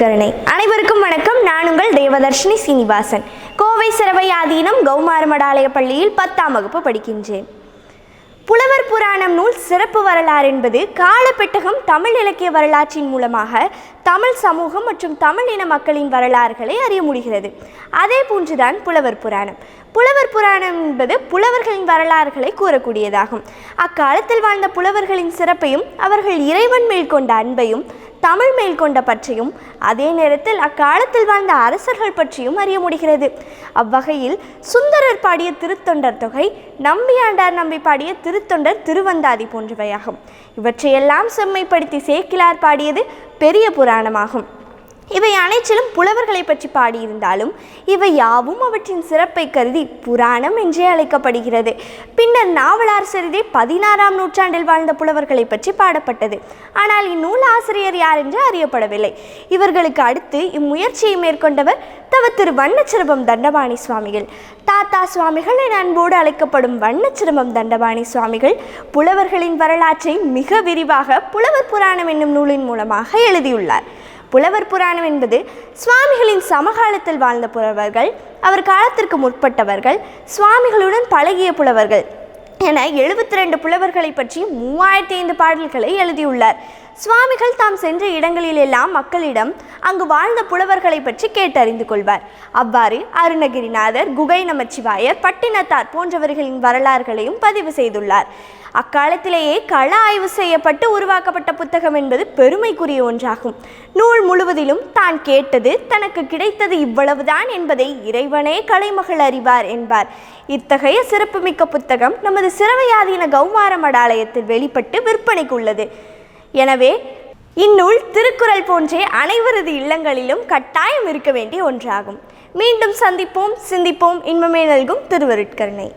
திருவருட்கருணை அனைவருக்கும் வணக்கம். நான் உங்கள் தேவதர்ஷினி சீனிவாசன். கோவை சிறவை ஆதீனம் கௌமாரமடாலய பள்ளியில் பத்தாம் வகுப்பு படிக்கின்றேன். புலவர் புராணம் நூல் சிறப்பு வரலாறு என்பது காலப்பெட்டகம் தமிழ் இலக்கிய வரலாற்றின் மூலமாக தமிழ் சமூகம் மற்றும் தமிழ் இன மக்களின் வரலாறுகளை அறிய முடிகிறது. அதே போன்றுதான் புலவர் புராணம். புலவர் புராணம் என்பது புலவர்களின் வரலாறுகளை கூறக்கூடியதாகும். அக்காலத்தில் வாழ்ந்த புலவர்களின் சிறப்பையும் அவர்கள் இறைவன் மேல் கொண்ட அன்பையும் தமிழ் மேல் கொண்ட பற்றியும் அதே நேரத்தில் அக்காலத்தில் வாழ்ந்த அரசர்கள் பற்றியும் அறிய முடிகிறது. அவ்வகையில் சுந்தரர் பாடிய திருத்தொண்டர் தொகை நம்பியாண்டார் நம்பி பாடிய திருத்தொண்டர் திருவந்தாதி போன்றவையாகும். இவற்றையெல்லாம் செம்மைப்படுத்தி சேக்கிலார் பாடியது பெரிய புராணமாகும். இவை அனைத்திலும் புலவர்களை பற்றி பாடியிருந்தாலும் இவை யாவும் அவற்றின் சிறப்பை கருதி புராணம் என்றே அழைக்கப்படுகிறது. பின்னர் நாவலார் சரிதை பதினாறாம் நூற்றாண்டில் வாழ்ந்த புலவர்களை பற்றி பாடப்பட்டது. ஆனால் இந்நூல் ஆசிரியர் யார் என்று அறியப்படவில்லை. இவர்களுக்கு அடுத்து இம்முயற்சியை மேற்கொண்டவர் தவ திரு வண்ணச்சிரபம் தண்டபாணி சுவாமிகள். தாத்தா சுவாமிகள் என அன்போடு அழைக்கப்படும் வண்ணச்சிரபம் தண்டபாணி சுவாமிகள் புலவர்களின் வரலாற்றை மிக விரிவாக புலவர் புராணம் என்னும் நூலின் மூலமாக எழுதியுள்ளார். புலவர் புராணம் என்பது சுவாமிகளின் சமகாலத்தில் வாழ்ந்த புலவர்கள் அவர் காலத்திற்கு முற்பட்டவர்கள் சுவாமிகளுடன் பழகிய புலவர்கள் என எழுபத்தி ரெண்டு புலவர்களை பற்றி மூவாயிரத்தி ஐந்து பாடல்களை எழுதியுள்ளார். சுவாமிகள் தாம் சென்ற இடங்களிலெல்லாம் மக்களிடம் அங்கு வாழ்ந்த புலவர்களை பற்றி கேட்டறிந்து கொள்வார். அவ்வாறு அருணகிரிநாதர் குகை நமச்சிவாயர் பட்டினத்தார் போன்றவர்களின் வரலாறுகளையும் பதிவு செய்துள்ளார். அக்காலத்திலேயே கள ஆய்வு செய்யப்பட்டு உருவாக்கப்பட்ட புத்தகம் என்பது பெருமைக்குரிய ஒன்றாகும். நூல் முழுவதிலும் தான் கேட்டது தனக்கு கிடைத்தது இவ்வளவுதான் என்பதை இறைவனே கலைமகள் அறிவார் என்பார். இத்தகைய சிறப்புமிக்க புத்தகம் நமது சிறவையாதீன கௌமார மடாலயத்தில் வெளிப்பட்டு விற்பனைக்கு உள்ளது எனவே இந்நூல் திருக்குறள் போன்றே அனைவரது இல்லங்களிலும் கட்டாயம் இருக்க வேண்டிய ஒன்றாகும். மீண்டும் சந்திப்போம் சிந்திப்போம் இன்பமே நல்கும் திருவருட்கருணை.